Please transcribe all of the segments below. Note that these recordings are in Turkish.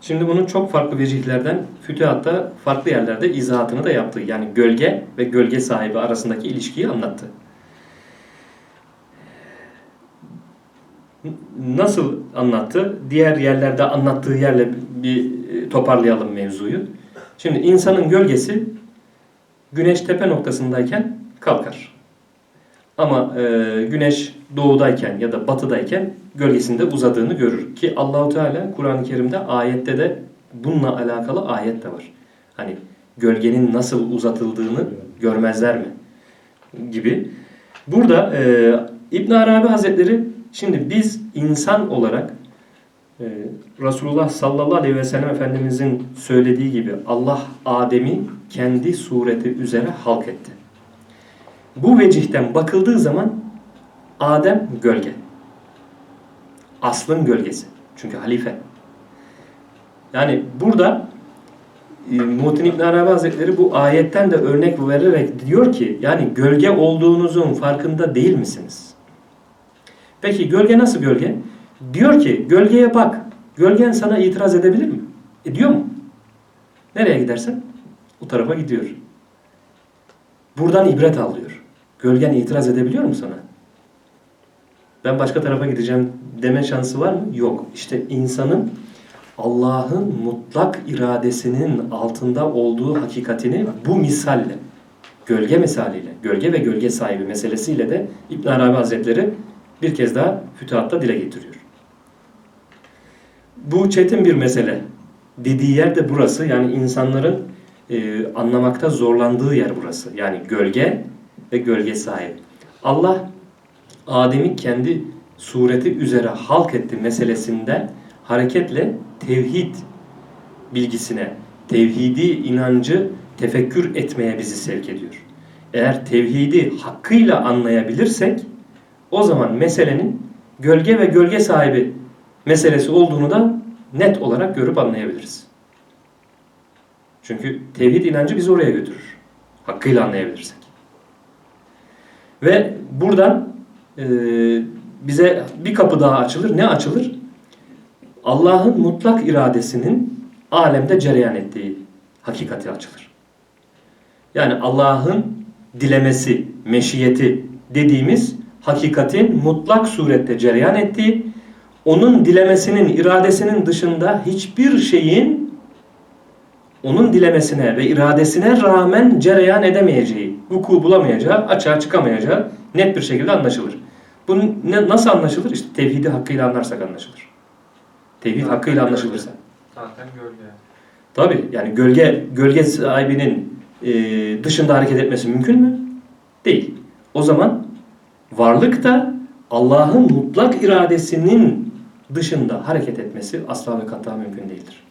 Şimdi bunun çok farklı vecihlerden fütühatta farklı yerlerde izahatını da yaptı. Yani gölge ve gölge sahibi arasındaki ilişkiyi anlattı. Nasıl anlattı? Diğer yerlerde anlattığı yerle bir toparlayalım mevzuyu. Şimdi insanın gölgesi güneş tepe noktasındayken kalkar. Ama e, güneş doğudayken ya da batıdayken gölgesinde uzadığını görür. Ki Allahu Teala Kur'an-ı Kerim'de ayette de bununla alakalı ayet de var. Hani gölgenin nasıl uzatıldığını görmezler mi? Gibi. Burada e, İbn Arabi Hazretleri şimdi biz insan olarak e, Resulullah sallallahu aleyhi ve sellem Efendimizin söylediği gibi Allah Adem'i kendi sureti üzere halk etti. Bu vecihten bakıldığı zaman Adem gölge. Aslın gölgesi. Çünkü halife. Yani burada e, Muhittin İbn Arabi Hazretleri bu ayetten de örnek vererek diyor ki yani gölge olduğunuzun farkında değil misiniz? Peki gölge nasıl gölge? Diyor ki gölgeye bak. Gölgen sana itiraz edebilir mi? Ediyor mu? Nereye gidersen o tarafa gidiyor. Buradan ibret al diyor. Gölgen itiraz edebiliyor mu sana? Ben başka tarafa gideceğim deme şansı var mı? Yok. İşte insanın Allah'ın mutlak iradesinin altında olduğu hakikatini bu misalle, gölge misaliyle, gölge ve gölge sahibi meselesiyle de İbn Arabi Hazretleri bir kez daha fütuhatta dile getiriyor. Bu çetin bir mesele. Dediği yer de burası. Yani insanların e, anlamakta zorlandığı yer burası. Yani gölge ve gölge sahibi. Allah Adem'i kendi sureti üzere halk etti meselesinden hareketle tevhid bilgisine, tevhidi inancı tefekkür etmeye bizi sevk ediyor. Eğer tevhidi hakkıyla anlayabilirsek o zaman meselenin gölge ve gölge sahibi meselesi olduğunu da net olarak görüp anlayabiliriz. Çünkü tevhid inancı bizi oraya götürür. Hakkıyla anlayabilirsek. Ve buradan e, bize bir kapı daha açılır. Ne açılır? Allah'ın mutlak iradesinin alemde cereyan ettiği hakikati açılır. Yani Allah'ın dilemesi, meşiyeti dediğimiz hakikatin mutlak surette cereyan ettiği, onun dilemesinin, iradesinin dışında hiçbir şeyin onun dilemesine ve iradesine rağmen cereyan edemeyeceği, vuku bulamayacağı, açığa çıkamayacağı net bir şekilde anlaşılır. Bu ne, nasıl anlaşılır? İşte tevhidi hakkıyla anlarsak anlaşılır. Tevhid Zaten hakkıyla gölge. anlaşılırsa. Zaten gölge. Tabi yani gölge gölge sahibinin e, dışında hareket etmesi mümkün mü? Değil. O zaman varlık da Allah'ın mutlak iradesinin dışında hareket etmesi asla ve kata mümkün değildir.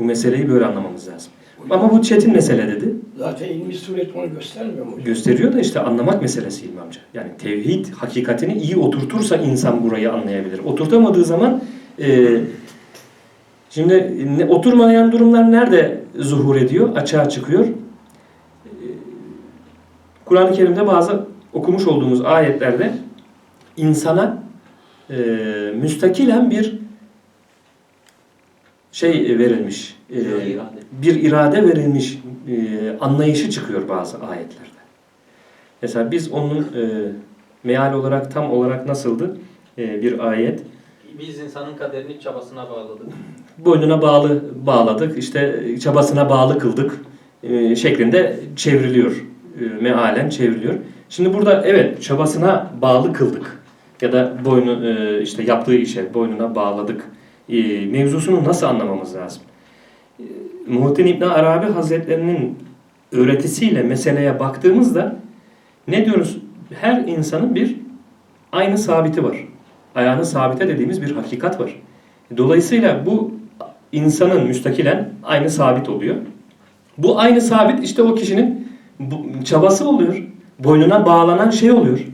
Bu meseleyi böyle anlamamız lazım. Ama bu çetin mesele dedi. Zaten ilmi suret onu göstermiyor mu? Gösteriyor da işte anlamak meselesi İlmi amca. Yani tevhid hakikatini iyi oturtursa insan burayı anlayabilir. Oturtamadığı zaman e, şimdi ne, oturmayan durumlar nerede zuhur ediyor, açığa çıkıyor? E, Kur'an-ı Kerim'de bazı okumuş olduğumuz ayetlerde insana e, müstakilen bir şey verilmiş. E, bir irade verilmiş e, anlayışı çıkıyor bazı ayetlerde. Mesela biz onun e, meal olarak tam olarak nasıldı? E, bir ayet. Biz insanın kaderini çabasına bağladık. Boynuna bağlı bağladık, işte çabasına bağlı kıldık e, şeklinde çevriliyor. E, mealen çevriliyor. Şimdi burada evet çabasına bağlı kıldık ya da boynu e, işte yaptığı işe boynuna bağladık e, mevzusunu nasıl anlamamız lazım? E, Muhittin İbn Arabi Hazretlerinin öğretisiyle meseleye baktığımızda ne diyoruz? Her insanın bir aynı sabiti var. Ayağını sabite dediğimiz bir hakikat var. Dolayısıyla bu insanın müstakilen aynı sabit oluyor. Bu aynı sabit işte o kişinin çabası oluyor. Boynuna bağlanan şey oluyor.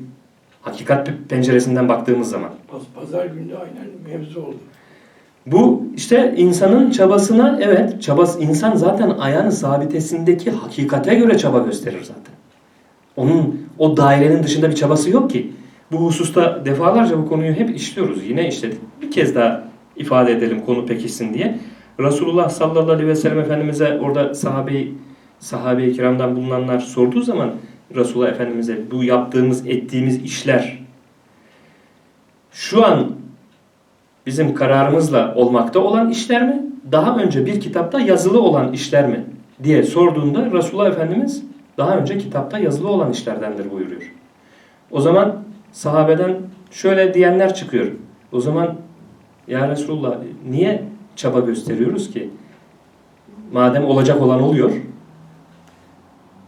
Hakikat penceresinden baktığımız zaman. Paz- Pazar günü aynen mevzu oldu. Bu işte insanın çabasına evet çabası insan zaten ayağını sabitesindeki hakikate göre çaba gösterir zaten. Onun o dairenin dışında bir çabası yok ki. Bu hususta defalarca bu konuyu hep işliyoruz. Yine işledik. Bir kez daha ifade edelim konu pekişsin diye. Resulullah sallallahu aleyhi ve sellem Efendimiz'e orada sahabe sahabe-i kiramdan bulunanlar sorduğu zaman Resulullah Efendimiz'e bu yaptığımız, ettiğimiz işler şu an bizim kararımızla olmakta olan işler mi? Daha önce bir kitapta yazılı olan işler mi? diye sorduğunda Resulullah Efendimiz daha önce kitapta yazılı olan işlerdendir buyuruyor. O zaman sahabeden şöyle diyenler çıkıyor. O zaman ya Resulullah niye çaba gösteriyoruz ki? Madem olacak olan oluyor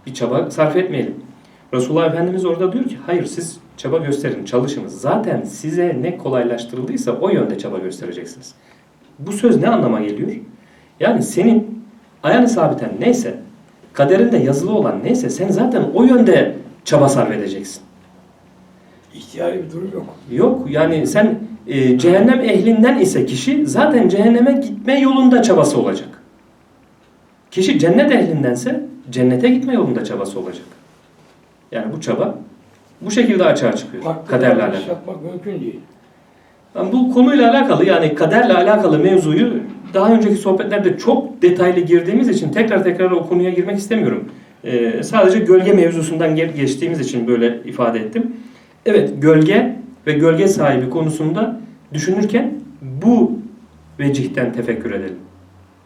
bir çaba sarf etmeyelim. Resulullah Efendimiz orada diyor ki hayır siz çaba gösterin, çalışınız. Zaten size ne kolaylaştırıldıysa o yönde çaba göstereceksiniz. Bu söz ne anlama geliyor? Yani senin ayağını sabiten neyse, kaderinde yazılı olan neyse sen zaten o yönde çaba sarf edeceksin. İhtiyari bir durum yok. Yok yani sen e, cehennem ehlinden ise kişi zaten cehenneme gitme yolunda çabası olacak. Kişi cennet ehlindense cennete gitme yolunda çabası olacak. Yani bu çaba bu şekilde açığa çıkıyor. Farklı Kaderle alakalı. yapmak mümkün değil. Yani bu konuyla alakalı yani kaderle alakalı mevzuyu daha önceki sohbetlerde çok detaylı girdiğimiz için tekrar tekrar o konuya girmek istemiyorum. Ee, sadece gölge mevzusundan ge- geçtiğimiz için böyle ifade ettim. Evet gölge ve gölge sahibi konusunda düşünürken bu vecihten tefekkür edelim.